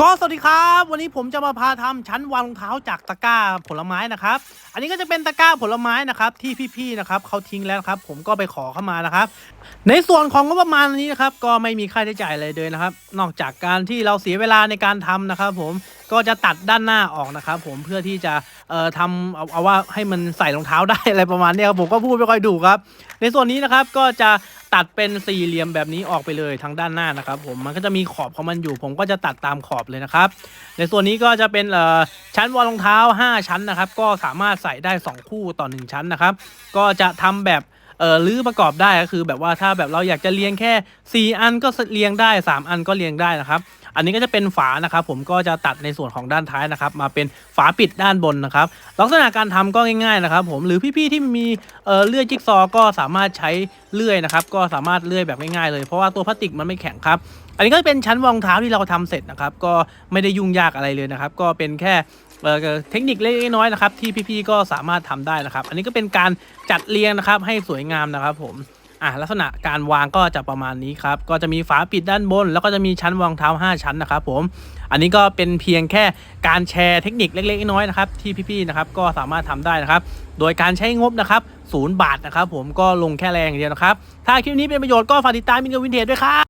ก็สวัสดีครับ วันนี้ผมจะมาพาทำชั้นวางรองเท้าจากตะกร้าผลไม้นะครับ อันนี้ก็จะเป็นตะกร้าผลไม้นะครับที่พี่ๆนะครับเขาทิ้งแล้วครับ ผมก็ไปขอเข้ามานะครับ ในส่วนของงบประมาณนี้นะครับก็ไม่มีค่าใช้จ่ายอะไรเลยนะครับ นอกจากการที่เราเสียเวลาในการทำนะครับ ผมก็จะตัดด้านหน้าออกนะครับ ผมเพื่อที่จะเอ่อทำเอาเอาว่าให้มันใส่รองเท้าได้อะไรประมาณนี้ครับผมก็พูดไม่ค่อยถูครับ ในส่วนนี้นะครับก็จะ ตัดเป็นสี่เหลี่ยมแบบนี้ออกไปเลยทั้งด้านหน้านะครับผมมันก็จะมีขอบของมันอยู่ ผมก็จะตัดตามขอบเลยนะครับในส่วนนี้ก็จะเป็นเอ่อชั้นวอรองเท้า 5 ชั้นนะครับ ก็สามารถใส่ได้ 2 คู่ต่อ 1 ชั้นนะครับ ก็จะทำแบบเอ่อรื้อประกอบได้ก็คือแบบว่าถ้าแบบเราอยากจะเรียงแค่ 4 อันก็เรียงได้ 3 อันก็เรียงได้นะครับ อันนี้ก็จะเป็นฝานะครับผมก็จะตัดในส่วนของด้านท้ายนะครับมาเป็นฝาปิดด้านบนนะครับลักษณะการทำก็ง่ายๆนะครับผมหรือพี่ๆที่มีเเลื่อยจิ๊กซอว์ก็สามารถใช้เลื่อยนะครับก็สามารถเลื่อยแบบง่ายๆเลย เพราะว่าตัวพลาสติกมันไม่แข็งครับอันนี้ก็เป็นชั้นรองเท้าที่เราทำเสร็จนะครับก็ไม่ได้ยุ่งยากอะไรเลยนะครับก็เป็นแค่เเทคนิคเล็กน้อยนะครับที่พี่ๆก็สามารถทำได้นะครับ อันนี้ก็เป็นการจัดเรียงนะครับให้สวยงามนะครับผม อะลักษณะการวางก็จะประมาณนี้ครับ ก็จะมีฝาปิดด้านบน แล้วก็จะมีชั้นวางเท้า 5 ชั้นนะครับผม อันนี้ก็เป็นเพียงแค่การแชร์เทคนิคเล็กๆน้อยๆนะครับที่พี่ๆนะครับก็สามารถทำได้นะครับ โดยการใช้งบนะครับศูนย์บาทนะครับผมก็ลงแค่แรงอย่างเดียวนะครับ ถ้าคลิปนี้เป็นประโยชน์ก็ฝากติดตามมินกับวินเทจด้วยครับ